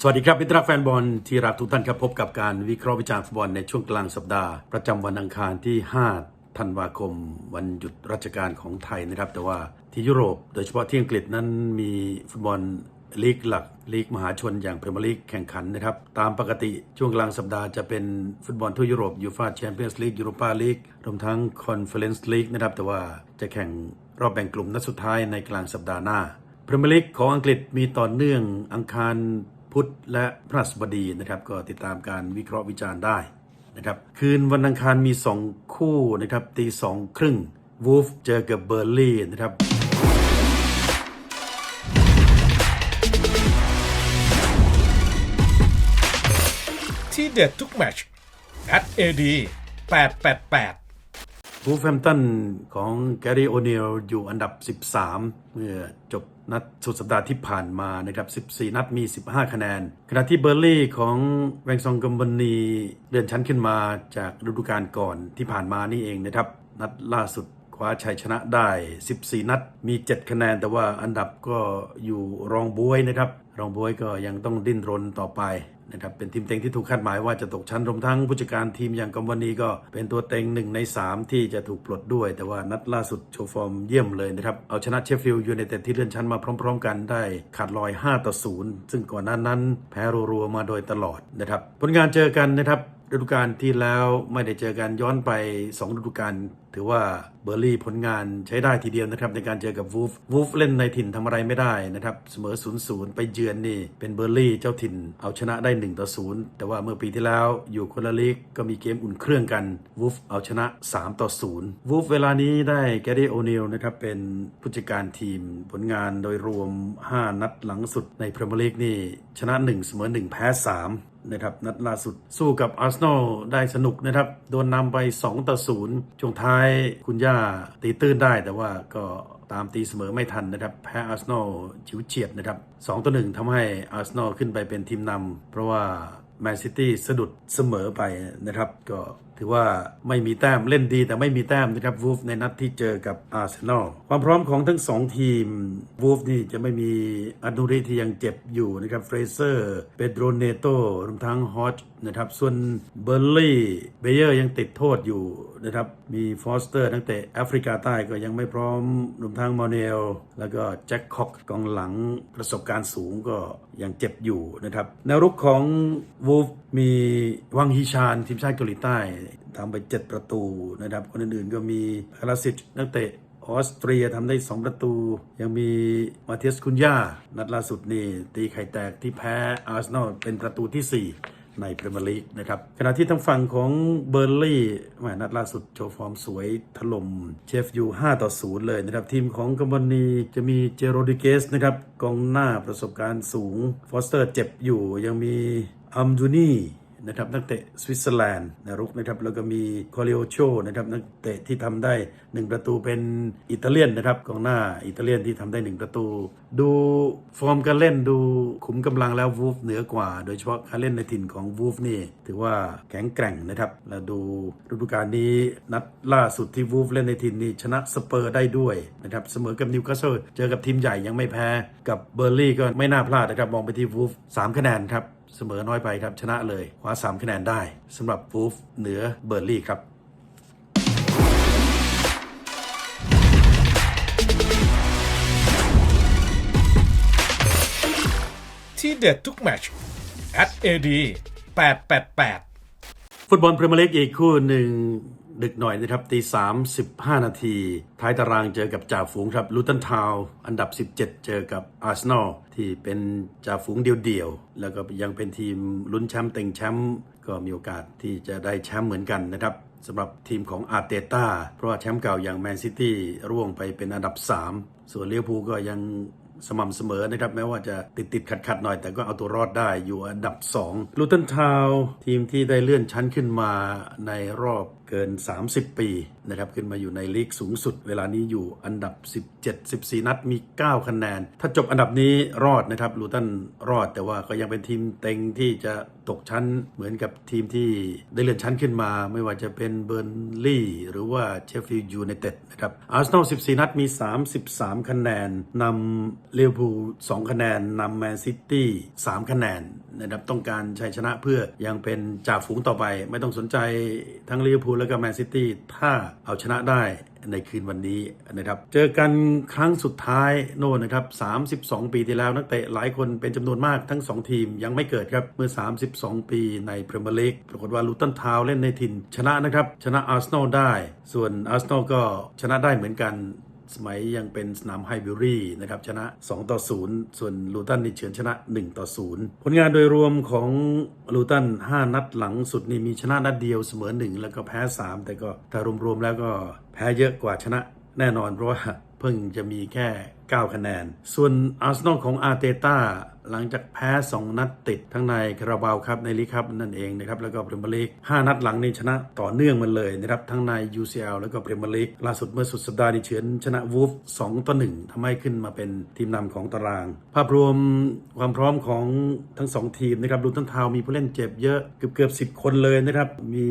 สวัสดีครับมิตรรักแฟนบอลที่รักทุกท่านครับพบกับการวิเคราะห์วิจารณ์ฟุตบอลในช่วงกลางสัปดาห์ ประจำวันอังคารที่ 5 ธันวาคม วันหยุดราชการของไทยนะครับ แต่ว่าที่ยุโรป โดยเฉพาะที่อังกฤษนั้นมีฟุตบอลลีกหลักลีกมหาชนอย่างพรีเมียร์ลีกแข่งขันนะครับ ตามปกติช่วงกลางสัปดาห์จะเป็นฟุตบอลทั่วยุโรปยูฟาแชมเปี้ยนส์ลีกยูโรปาลีกรวมทั้งคอนเฟอเรนซ์ลีกนะครับแต่ว่าจะแข่งรอบแบ่งกลุ่มนัดสุดท้ายในกลางสัปดาห์หน้าพรีเมียร์ลีกของอังกฤษมีต่อเนื่องอังคาร พุธและพฤหัสบดีนะครับ ก็ติดตามการวิเคราะห์วิจารณ์ได้นะครับคืนวันอังคารมี 2 คู่นะครับตีสองครึ่งวูฟเจอกับเบอร์ลี่นะครับที่เด็ดทุกแมตช at AD 888 วูฟแฮมตันของแกรี่โอเนลอยู่อันดับ 13 เมื่อจบนัดสุดสัปดาห์ที่ผ่านมานะครับ 14 นัดมี 15 คะแนน ขณะที่เบอร์ลี่ของแวงซองกัมบันนีเลื่อนชั้นขึ้นมาจากฤดูกาลก่อนที่ผ่านมานี่เองนะครับ นัดล่าสุดคว้าชัยชนะได้ 14 นัด มี 7 คะแนน แต่ว่าอันดับก็อยู่รองบวยนะครับ รองบวยก็ยังต้องดิ้นรนต่อไป นะครับเป็นทีมเต็งที่ถูกคาดหมายว่าจะตกชั้นรวมทั้งผู้จัดการทีมอย่างกัมวันนีก็เป็นตัวเต็งหนึ่งใน 3 ที่จะถูกปลดด้วย แต่ว่านัดล่าสุดโชว์ฟอร์มเยี่ยมเลยนะครับเอาชนะเชฟฟิลด์ยูไนเต็ดที่เลื่อนชั้นมาพร้อม ๆ กันได้ขาดลอย5ต่อ0ซึ่งก่อนหน้านั้นแพ้รัวๆมาโดยตลอดนะครับผลงานเจอกันนะครับ ฤดูกาลที่แล้วไม่ได้เจอกันย้อนไป 2 ฤดูกาลถือว่าเบอร์ลี่ผลงานใช้ได้ทีเดียวนะครับ ในการเจอกับวูฟวูฟเล่นในถิ่นทำอะไรไม่ได้นะครับ เสมอ0-0ไปเยือนนี่ เป็นเบอร์ลี่เจ้าถิ่นเอาชนะได้1ต่อ0แต่ว่าเมื่อปีที่แล้วอยู่คนละลีกก็มีเกมอุ่นเครื่องกันวูฟเอาชนะ3ต่อ0วูฟเวลานี้ได้แกรี่โอเนลนะครับเป็นผู้จัดการทีมผลงานโดยรวม 5 นัดหลังสุดในพรีเมียร์ลีกนี่ชนะ 1 เสมอ 1 แพ้ 3 นะครับนัดล่าสุดสู้กับอาร์เซนอลได้สนุกนะครับ โดนนำไป 2 ต่อ 0 ช่วงท้ายคุณย่าตีตื้นได้แต่ว่าก็ตามตีเสมอไม่ทันนะครับ แพ้อาร์เซนอลฉิวเฉียดนะครับ2ต่อ1ทำให้อาร์เซนอลขึ้นไปเป็นทีมนำเพราะว่าแมนซิตี้สะดุดเสมอไปนะครับก็ ถือว่าไม่มีแต้มเล่นดีแต่ไม่มีแต้มนะครับวูฟในนัดที่เจอกับอาร์เซนอลความพร้อมของทั้ง 2 ทีมวูฟนี่จะไม่มีอนุริที่ยังเจ็บอยู่นะครับเฟรเซอร์เปโดรเนโตรวมทั้งฮอชนะครับส่วนเบอร์ลี่เบเยอร์ยังติดโทษอยู่นะครับมีฟอสเตอร์ตั้งแต่แอฟริกาใต้ก็ยังไม่พร้อมรวมทั้งมอเนลแล้วก็แจ็คคอกกองหลังประสบการณ์สูงก็ยังเจ็บอยู่นะครับแนวรุกของวูฟมีวังฮิชานทีมชาติเกาหลีใต้ทำไป 7 ประตูนะครับ คนอื่นๆก็มีคาราซิชนักเตะออสเตรียทำได้ 2 ประตู ยังมีมาเทสคุนยานัดล่าสุดนี่ตีไข่แตกที่แพ้อาร์เซนอลเป็นประตูที่ 4ในพรีเมียร์ลีกนะครับขณะที่ทางฝั่งของเบอร์ลี่แมนัดล่าสุดโชว์ฟอร์มสวยถล่มเชฟยู5ต่อ 0 เลยนะครับ ทีมของกัมบานีจะมีเจโรดิเกสนะครับกองหน้าประสบการณ์สูง ฟอสเตอร์เจ็บอยู่ยังมีอัมจูนี่ นะครับนักเตะสวิตเซอร์แลนด์นะรุกนะครับแล้วก็มีคอริโอโชนะครับนักเตะที่ทำได้ 1 ประตูเป็นอิตาเลียนนะครับกองหน้าอิตาเลียนที่ทำได้ 1 ประตู ดูฟอร์มการเล่นดูขุมกำลังแล้ววูฟเหนือกว่า โดยเฉพาะการเล่นในถิ่นของวูฟนี่ ถือว่าแข็งแกร่งนะครับแล้วดูฤดูกาลนี้นัดล่าสุดที่วูฟเล่นในถิ่นนี่ชนะสเปอร์ได้ด้วยนะครับเสมอกับนิวคาสเซิลเจอกับทีมใหญ่ยังไม่แพ้ กับเบอร์ลี่ก็ไม่น่าพลาดนะครับมองไปที่วูฟ3คะแนนครับ เสมอน้อยไปครับ ชนะเลยคว้า3คะแนนได้สำหรับฟูฟเหนือเบอร์ลี่ครับที่เด็ดทุกแมตช at AD 888 ฟุตบอลพรีเมียร์ลีกอีกคู่หนึ่ง ดึกหน่อยนะครับตีสามสิบห้านาที ท้ายตารางเจอกับจ่าฝูงครับลูตันทาวน์อันดับ 17 เจอกับอาร์เซนอลที่เป็นจ่าฝูงเดียวๆ แล้วก็ยังเป็นทีมลุ้นแชมป์เต็งแชมป์ก็มีโอกาสที่จะได้แชมป์เหมือนกันนะครับสำหรับทีมของอาร์เตต้าเพราะว่าแชมป์เก่าอย่างแมนซิตี้ร่วงไปเป็นอันดับ 3 ส่วนเลี้ยวภูก็ยังสม่ำเสมอนะครับแม้ว่าจะติดติดขัดขัดหน่อยแต่ก็เอาตัวรอดได้อยู่อันดับ2ลูตันทาวทีมที่ได้เลื่อนชั้นขึ้นมาในรอบเกิน 30 ปีนะครับขึ้นมาอยู่ในลีกสูงสุด เวลานี้อยู่อันดับ 17 14 นัดมี 9 คะแนน ถ้าจบอันดับนี้รอดนะครับลูตันรอดแต่ว่าก็ยังเป็นทีมเต็งที่จะตกชั้นเหมือนกับทีมที่ได้เลื่อนชั้นขึ้นมา ไม่ว่าจะเป็นเบอร์นลีย์หรือว่าเชฟฟิลด์ยูไนเต็ดนะครับอาร์เซนอล 14 นัดมี 33 คะแนนนำลิเวพูล2คะแนนนำแมนซิตี้3คะแนนนะครับต้องการชัยชนะเพื่อยังเป็นจ่าฝูงต่อไป ไม่ต้องสนใจทั้งลิเวอร์พูลแล้วก็แมนซิตี้ถ้าเอาชนะได้ในคืนวันนี้นะครับ เจอกันครั้งสุดท้ายโน่นนะครับ 32 ปีที่แล้วนักเตะหลายคนเป็นจำนวนมากทั้ง 2 ทีมยังไม่เกิดครับ เมื่อ 32 ปีในพรีเมียร์ลีกปรากฏว่าลูตันทาวเล่นในถิ่นชนะนะครับ ชนะอาร์เซนอลได้ ส่วนอาร์เซนอลก็ชนะได้เหมือนกัน สมัยยังเป็นสนามไฮบิวรี่นะครับชนะ 2 ต่อ 0 ส่วนลูตันนี่เฉือนชนะ 1 ต่อ 0 ผลงานโดยรวมของลูตัน 5 นัดหลังสุดนี่มีชนะนัดเดียวเสมอ 1 แล้วก็แพ้ 3 แต่ก็ถ้ารวมๆแล้วก็แพ้เยอะกว่าชนะแน่นอนเพราะว่าเพิ่งจะมีแค่ 9 คะแนน ส่วนอาร์เซนอลของอาร์เตต้าหลังจากแพ้ 2 นัดติด ทั้งในคาราบาวครับในลีกครับนั่นเองนะครับแล้วก็พรีเมียร์ลีก 5 นัดหลังนี่ชนะต่อเนื่องมันเลยนะครับทั้งใน UCL แล้วก็พรีเมียร์ลีกล่าสุดเมื่อสุดสัปดาห์นี้เฉือนชนะวูฟ2ต่อ1ทำให้ขึ้นมาเป็นทีมนำของตาราง ภาพรวมความพร้อมของทั้ง 2 ทีมนะครับดูทั้งทาวมีผู้เล่นเจ็บเยอะเกือบเกือบ10คนเลยนะครับมี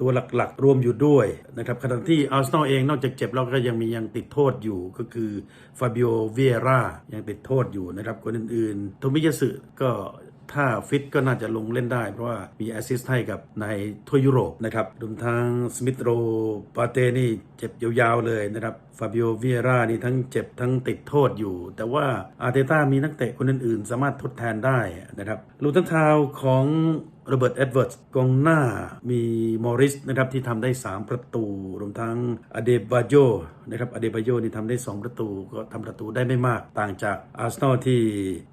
ตัวหลักๆ รวมอยู่ด้วยนะครับขณะที่อาร์เซนอลเองนอกจากเจ็บแล้วก็ยังมียังติดโทษอยู่ก็คือฟาบิโอเวียร่ายังติดโทษอยู่นะครับ คนอื่นๆ โทมิยาสึก็ถ้าฟิตก็น่าจะลงเล่นได้ เพราะว่ามีแอสซิสต์ให้กับในทั่วยุโรปนะครับรวมทั้งสมิธโรปาเตนี่เจ็บยาวๆเลยนะครับฟาบิโอเวียร่านี่ทั้งเจ็บทั้งติดโทษอยู่ แต่ว่าอาร์เตต้ามีนักเตะคนอื่นๆ สามารถทดแทนได้นะครับลูตันทาวน์ของ โรเบิร์ตเอ็ดเวิร์ดกองหน้ามีมอริสนะครับที่ทำได้ 3 ประตู รวมทั้งอเดบาโยนะครับอเดบาโยนี่ทำได้ 2 ประตูก็ทำประตูได้ไม่มากต่างจากอาร์เซนอลที่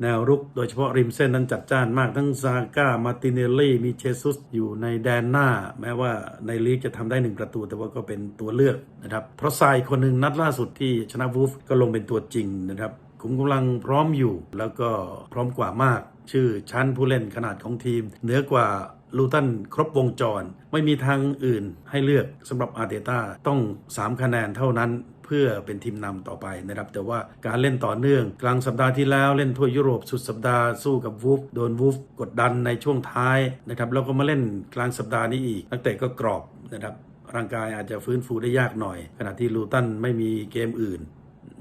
แนวรุก โดยเฉพาะริมเส้นนั้นจัดจ้านมากทั้งซาก้ามาติเนลลี่มีเชซุสอยู่ในแดนหน้า แม้ว่าในลีกจะทำได้ 1 ประตู แต่ว่าก็เป็นตัวเลือกนะครับเพราะทรายคนหนึ่งนัดล่าสุดที่ชนะวูฟก็ลงเป็นตัวจริงนะครับขุมกำลังพร้อมอยู่แล้วก็พร้อมกว่ามาก ชื่อชั้นผู้เล่นขนาดของทีม เหนือกว่าลูตันครบวงจร ไม่มีทางอื่นให้เลือกสำหรับอาร์เตต้าต้อง 3 คะแนนเท่านั้นเพื่อเป็นทีมนำต่อไปนะครับ แต่ว่าการเล่นต่อเนื่อง กลางสัปดาห์ที่แล้วเล่นทั่วยุโรปสุดสัปดาห์สู้กับวูฟโดนวูฟกดดันในช่วงท้ายนะครับแล้วก็มาเล่นกลางสัปดาห์นี้อีกนักเตะก็กรอบนะครับร่างกายอาจจะฟื้นฟูได้ยากหน่อย ขณะที่ลูตันไม่มีเกมอื่น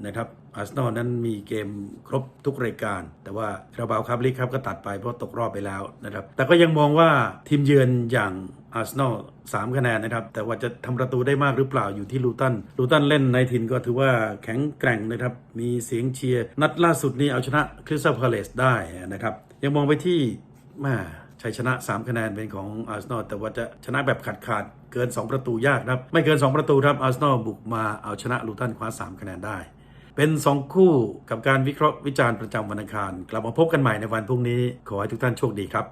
นะครับอาร์เซนอลนั้นมีเกมครบทุกรายการ แต่ว่าคาราบาวครับลีกครับก็ตัดไปเพราะตกรอบไปแล้วนะครับ แต่ก็ยังมองว่าทีมเยือนอย่างอาร์เซนอลสามคะแนนนะครับ แต่ว่าจะทำประตูได้มากหรือเปล่าอยู่ที่ลูตันลูตันเล่นในถิ่นก็ถือว่าแข็งแกร่งนะครับ มีเสียงเชียร์ นัดล่าสุดนี้เอาชนะคริสตัลพาเลสได้นะครับ ยังมองไปที่มาชัยชนะ 3 คะแนนเป็นของอาร์เซนอลแต่ว่าจะชนะแบบขาดขาดเกิน 2 ประตูยากนะครับ ไม่เกิน 2 ประตูครับอาร์เซนอลบุกมาเอาชนะลูตันคว้า 3 คะแนนได้ เป็น2คู่กับการวิเคราะห์วิจารณ์ประจำวันอังคาร กลับมาพบกันใหม่ในวันพรุ่งนี้ ขอให้ทุกท่านโชคดีครับ